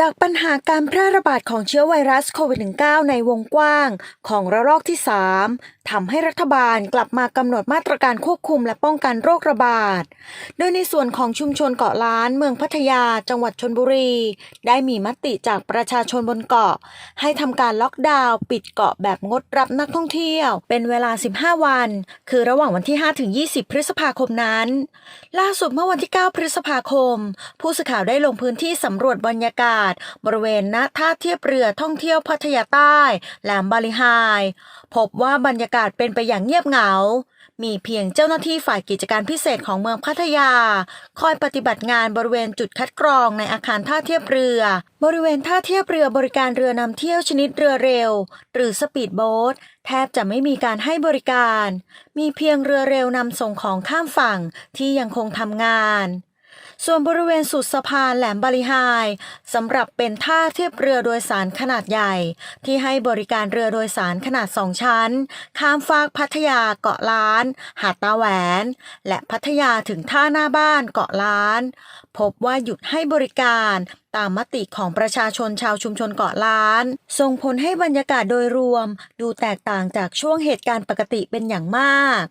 จากปัญหาการแพร่ระบาดของเชื้อไวรัสโควิด -19 ในวงกว้างของระลอกที่ 3 ทำให้รัฐบาลกลับมากำหนดมาตรการควบคุมและป้องกันโรคระบาด โดยในส่วนของชุมชนเกาะล้าน เมืองพัทยา จังหวัดชนบุรี ได้มีมติจากประชาชนบนเกาะ ให้ทำการล็อกดาวน์ปิดเกาะแบบงดรับนักท่องเที่ยว เป็นเวลา 15 วัน คือระหว่างวันที่ 5 ถึง 20 พฤษภาคมนั้น ล่าสุดเมื่อวันที่ 9 พฤษภาคม ผู้สื่อข่าวได้ลงพื้นที่สำรวจบรรยากาศบริเวณณท่าเทียบเรือท่องเที่ยวพัทยาใต้แหลมบาลีไฮพบว่าบรรยากาศเป็นไปอย่างเงียบเหงา มีเพียงเจ้าหน้าที่ฝ่ายกิจการพิเศษของเมืองพัทยา คอยปฏิบัติงานบริเวณจุดคัดกรองในอาคารท่าเทียบเรือ บริเวณท่าเทียบเรือบริการเรือนำเที่ยวชนิดเรือเร็ว หรือสปีดโบ๊ทแทบจะไม่มีการให้บริการ มีเพียงเรือเร็วนำส่งของข้ามฝั่งที่ยังคงทำงาน ส่วนบริเวณสุดสะพานแหลมบาลีไฮสำหรับเป็นท่าเทียบเรือโดยสารขนาดใหญ่ ที่ให้บริการเรือโดยสารขนาดสองชั้น ข้ามฟากพัทยาเกาะล้าน หาดตาแหวน และพัทยาถึงท่าหน้าบ้านเกาะล้าน พบว่าหยุดให้บริการตามมติของประชาชนชาวชุมชนเกาะล้าน ส่งผลให้บรรยากาศโดยรวม ดูแตกต่างจากช่วงเหตุการณ์ปกติเป็นอย่างมาก